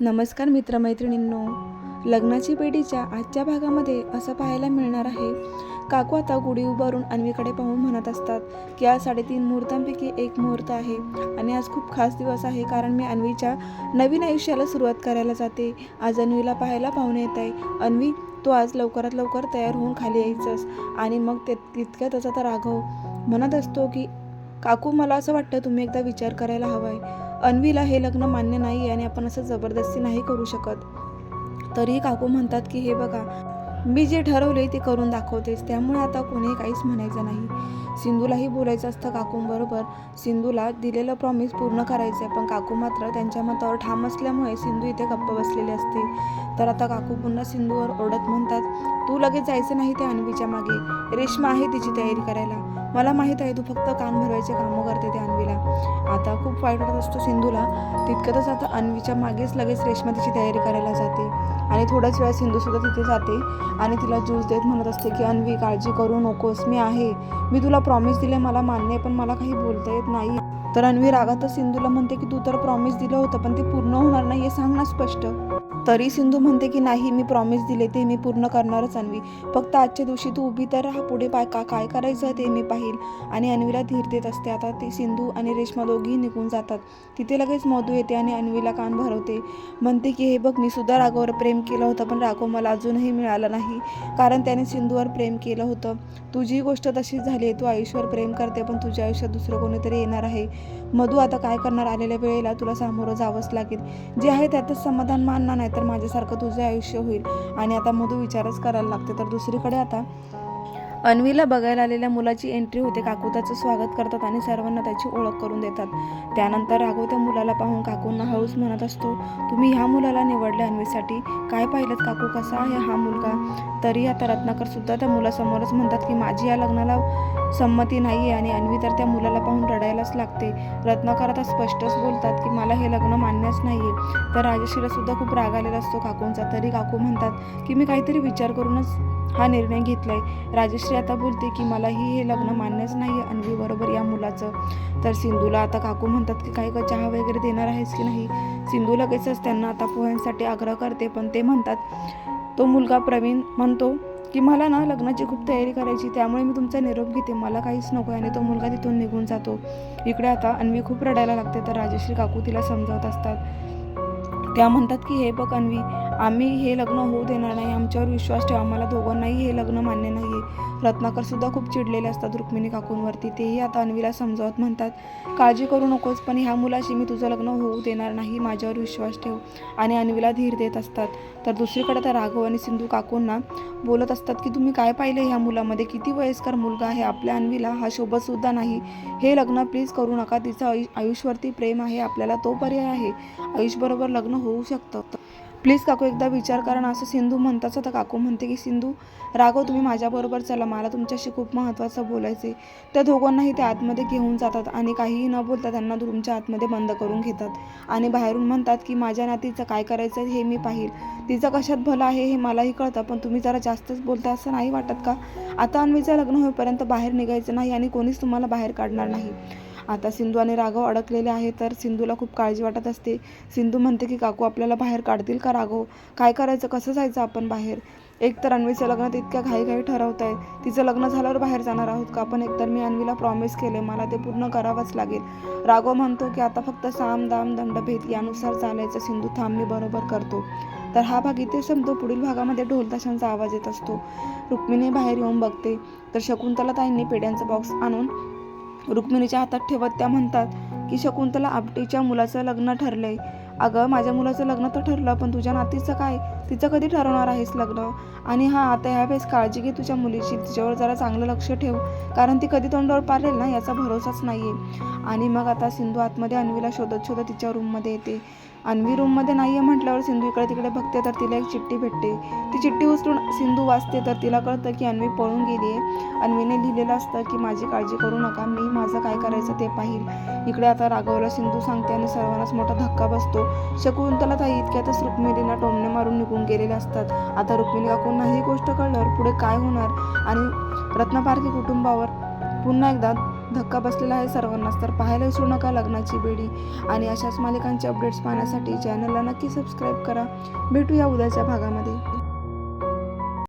नमस्कार मित्रमैत्रिणींनो. लग्नाची पेढीच्या आजच्या भागामध्ये असं पाहायला मिळणार आहे. काकू आता गुढी उभारून अन्वीकडे पाहून म्हणत असतात की आज साडेतीन मुहूर्तांपैकी एक मुहूर्त आहे आणि आज खूप खास दिवस आहे कारण मी अन्वीच्या नवीन आयुष्याला सुरुवात करायला जाते. आज अन्वीला पाहायला पाहुणे येत आहे. अन्वी तू आज लवकरात लवकर तयार होऊन खाली यायचंस आणि मग ते त्याचा तर राघव म्हणत असतो की काकू मला असं वाटतं तुम्ही एकदा विचार करायला हवा आहे अन्वीला हे लग्न मान्य नाही आहे आणि आपण असं जबरदस्ती नाही करू शकत. तरीही काकू म्हणतात की हे बघा मी जे ठरवले ते करून दाखवतेच त्यामुळे आता कोणी काहीच म्हणायचं नाही. सिंधूलाही बोलायचं असतं काकूंबरोबर. सिंधूला दिलेलं प्रॉमिस पूर्ण करायचं आहे पण काकू मात्र त्यांच्या मतावर ठाम असल्यामुळे सिंधू इथे गप्प बसलेली असते. तर आता काकू पुन्हा सिंधूवर ओढत म्हणतात तू लगेच जायचं नाही त्या अन्वीच्या मागे. रेश्मा आहे तिची तयारी करायला. मला माहीत आहे तू फक्त कान भरवायचे कामं करते त्या अन्वीला. आता खूप वाईट वाटत असतो सिंधूला. तितकंच आता अन्वीच्या मागेच लगेच रेश्मा तिची तयारी करायला जाते. आणि थोड्याच वेळा सिंधूसुद्धा तिथे जाते आणि तिला ज्यूस देत म्हणत असते की अन्वी काळजी करू नकोस मी आहे. मी तुला प्रॉमिस दिले मला मान्य आहे पण मला काही बोलता येत नाही. तर अन्वी रागातच सिंधूला म्हणते की तू तर प्रॉमिस दिलं होतं पण ते पूर्ण होणार नाही हे सांग ना स्पष्ट. तरी सिंधू म्हणते की नाही मी प्रॉमिस दिले ते मी पूर्ण करणारच अन्वी. फक्त आजच्या दिवशी तू उभी तर राहा पुढे पाय का काय करायचं ते मी पाहील. आणि अन्वीला धीर देत असते. आता ती सिंधू आणि रेश्मा दोघीही निघून जातात. तिथे लगेच मधू येते आणि अन्वीला कान भरवते. म्हणते की हे बघ मी सुद्धा राघववर प्रेम केलं होतं पण राघव मला अजूनही मिळाला नाही. कारण त्याने सिंधूवर प्रेम केलं होतं. तुझी गोष्ट तशीच झाली आहे. तू आयुष्यावर प्रेम करते पण तुझ्या आयुष्यात दुसरं कोणीतरी येणार आहे. मधू आता काय करणार? आलेल्या वेळेला तुला सामोरं जावंच लागेल. जे आहे त्यातच समाधान मानणार नाही तर माझ्यासारखं तुझं आयुष्य होईल. आणि आता मधू विचारच करायला लागते. तर दुसरीकडे आता अन्वीला बघायला आलेल्या मुलाची एंट्री होते. काकू त्याचं स्वागत करतात आणि सर्वांना त्याची ओळख करून देतात. त्यानंतर राघव त्या मुलाला पाहून काकूंना हळूच म्हणत असतो तुम्ही ह्या मुलाला निवडले अन्वीसाठी? काय पाहिलं काकू? कसा आहे हा मुलगा? तरी आता रत्नाकर सुद्धा त्या मुलासमोरच म्हणतात की माझी या लग्नाला संमती नाही आहे आणि अन्वी तर त्या मुलाला पाहून रडायलाच लागते. रत्नाकर आता स्पष्टच बोलतात की मला हे लग्न मान्यच नाही आहे तर राजश्रीला सुद्धा खूप राग आलेला असतो काकूंचा. तरी काकू म्हणतात की मी काहीतरी विचार करूनच हा निर्णय घेतलाय. राजश्री आता बोलते की मलाही हे लग्न मान्यच नाही आहे अन्वी बरोबर या मुलाचं. तर सिंधूला आता काकू म्हणतात की काही का चहा वगैरे देणार आहेस की नाही? सिंधू लगेचच त्यांना आता पोह्यांसाठी आग्रह करते पण ते म्हणतात तो मुलगा प्रवीण म्हणतो की मला ना लग्नाची खूप तयारी करायची त्यामुळे मी तुमचा निरोप घेते. मला काहीच नको आणि तो मुलगा तिथून निघून जातो. इकडे आता अन्वी खूप रडायला लागते तर राजश्री काकू तिला समजावत असतात. त्या म्हणतात की हे बघ अन्वी आम्ही हे लग्न होऊ देणार नाही. आमच्यावर विश्वास ठेवा. आम्हाला दोघांनाही हे लग्न मान्य नाही आहे रत्नाकर सुद्धा खूप चिडलेले असतात रुक्मिणी काकूंवरती. तेही आता अन्वीला समजावत म्हणतात काळजी करू नकोस पण ह्या मुलाशी मी तुझं लग्न होऊ देणार नाही. माझ्यावर विश्वास ठेव. आणि अन्वीला धीर देत असतात. तर दुसरीकडे तर राघव आणि सिंधू काकूंना बोलत असतात की तुम्ही काय पाहिलं ह्या मुलामध्ये? किती वयस्कर मुलगा आहे? आपल्या अन्वीला हा शोभत सुद्धा नाही. हे लग्न प्लीज करू नका. तिचं आयुष्यवरती प्रेम आहे. आपल्याला तो पर्याय आहे. आयुषबरोबर लग्न होऊ शकतं. प्लीज काकू एकदा विचार करा ना असं सिंधू म्हणताच तर काकू म्हणते की सिंधू राघव तुम्ही माझ्याबरोबर चला मला तुमच्याशी खूप महत्त्वाचं बोलायचं आहे त्या दोघांनाही ते आतमध्ये घेऊन जातात आणि काहीही न बोलता त्यांना रूमच्या आतमध्ये बंद करून घेतात आणि बाहेरून म्हणतात की माझ्या नातीचं काय करायचं हे मी पाहील. तिचं कशात भलं आहे हे मलाही कळतं पण तुम्ही जरा जास्तच बोलता असं नाही वाटत का? आता अन्वीचं लग्न होईपर्यंत बाहेर निघायचं नाही आणि कोणीच तुम्हाला बाहेर काढणार नाही. आता सिंधू आणि राघव अडकलेले आहे तर सिंधूला खूप काळजी वाटत असते. सिंधू म्हणते की काकू आपल्याला बाहेर काढतील का राघव? काय करायचं? कसं जायचं आपण बाहेर? एक तर अन्वीचं लग्न तर इतक्या घाईघाई ठरवत आहे तिचं लग्न झाल्यावर बाहेर जाणार आहोत का? पण एकतर मी अन्वीला प्रॉमिस केले मला ते पूर्ण करावंच लागेल. राघव म्हणतो की आता फक्त साम दाम दंडभेद यानुसार चालायचं. सिंधू थांब मी बरोबर करतो. तर हा भाग इथे संपतो. पुढील भागामध्ये ढोलताशांचा आवाज येत असतो. रुक्मिणी बाहेर येऊन बघते. तर शकुंतला ताईंनी पेड्यांचा बॉक्स आणून रुक्मिणीच्या हातात ठेवत त्या म्हणतात की शकुंतला आपटीच्या मुलाचं लग्न ठरलंय. अगं माझ्या मुलाचं लग्न तर ठरलं पण तुझ्या नातीचं काय? तिचं कधी ठरवणार आहेस लग्न? आणि हां आता ह्यावेळेस काळजी घे तुझ्या मुलीची. तिच्यावर जरा चांगलं लक्ष ठेव कारण ती कधी तोंडावर पारेल ना याचा भरोसाच नाही आहे आणि मग आता सिंधू आतमध्ये अन्वीला शोधत शोधत तिच्या रूममध्ये येते. अन्वी रूममध्ये नाही आहे म्हटल्यावर सिंधू इकडे तिकडे बघते तर तिला एक चिठ्ठी भेटते. ती चिठ्ठी उचलून सिंधू वाचते तर तिला कळतं की अन्वी पळून गेली आहे. अन्वीने लिहिलेलं असतं की माझी काळजी करू नका मी माझं काय करायचं ते पाहिल. इकडे आता राघवला सिंधू सांगते आणि सर्वांनाच मोठा धक्का बसतो. शकुंतला ताई इतक्यातच रुक्मिणीला टोमणे मारून निघून गेलेले असतात. आता रुक्मिणी काकूंना ही गोष्ट कळल्यावर पुढे काय होणार? आणि रत्नपारखी कुटुंबावर पुन्हा एकदा धक्का बसलेला आहे सर्वांनाच. तर पाहायला विसरू नका लग्नाची बेडी. आणि अशाच मालिकांचे अपडेट्स पाहण्यासाठी चॅनलला नक्की सबस्क्राईब करा. भेटूया उद्याच्या भागामध्ये.